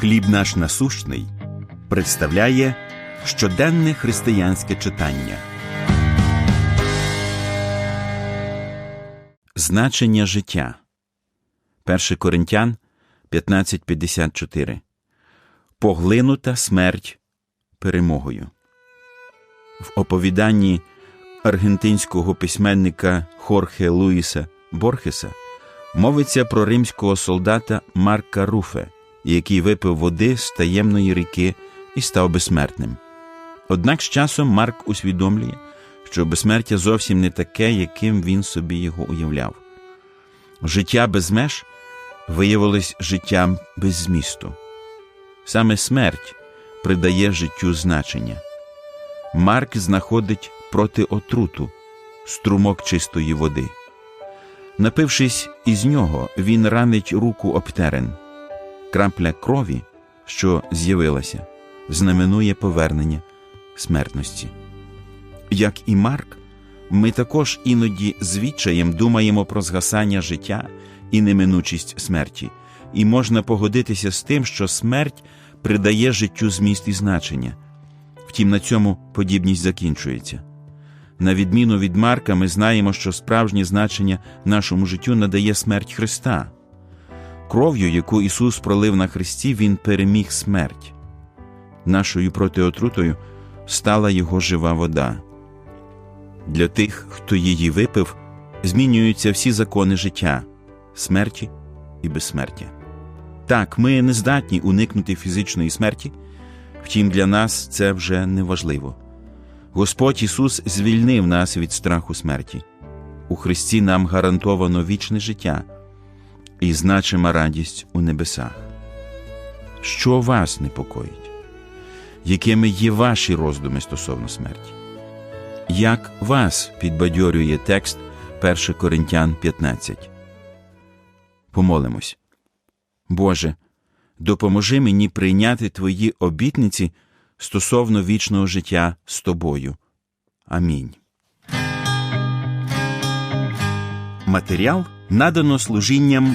Хліб наш насущний представляє щоденне християнське читання. Значення життя 1 Коринтян 15.54 Поглинута смерть перемогою. В оповіданні аргентинського письменника Хорхе Луїса Борхеса мовиться про римського солдата Марка Руфе, який випив води з таємної ріки і став безсмертним. Однак з часом Марк усвідомлює, що безсмертя зовсім не таке, яким він собі його уявляв. Життя без меж виявилось життям без змісту. Саме смерть придає життю значення. Марк знаходить проти отруту струмок чистої води. Напившись із нього, він ранить руку об терен. Крапля крові, що з'явилася, знаменує повернення смертності. Як і Марк, ми також іноді звідчаєм думаємо про згасання життя і неминучість смерті, і можна погодитися з тим, що смерть придає життю зміст і значення. Втім, на цьому подібність закінчується. На відміну від Марка, ми знаємо, що справжнє значення нашому життю надає смерть Христа. Кров'ю, яку Ісус пролив на Христі, Він переміг смерть. Нашою протиотрутою стала Його жива вода. Для тих, хто її випив, змінюються всі закони життя, смерті і безсмертя. Так, ми не здатні уникнути фізичної смерті, втім, для нас це вже не важливо. Господь Ісус звільнив нас від страху смерті. У Христі нам гарантовано вічне життя і значима радість у небесах. Що вас непокоїть? Якими є ваші роздуми стосовно смерті? Як вас підбадьорює текст 1 Коринтян 15? Помолимось. Боже, допоможи мені прийняти Твої обітниці стосовно вічного життя з тобою. Амінь. Матеріал надано служінням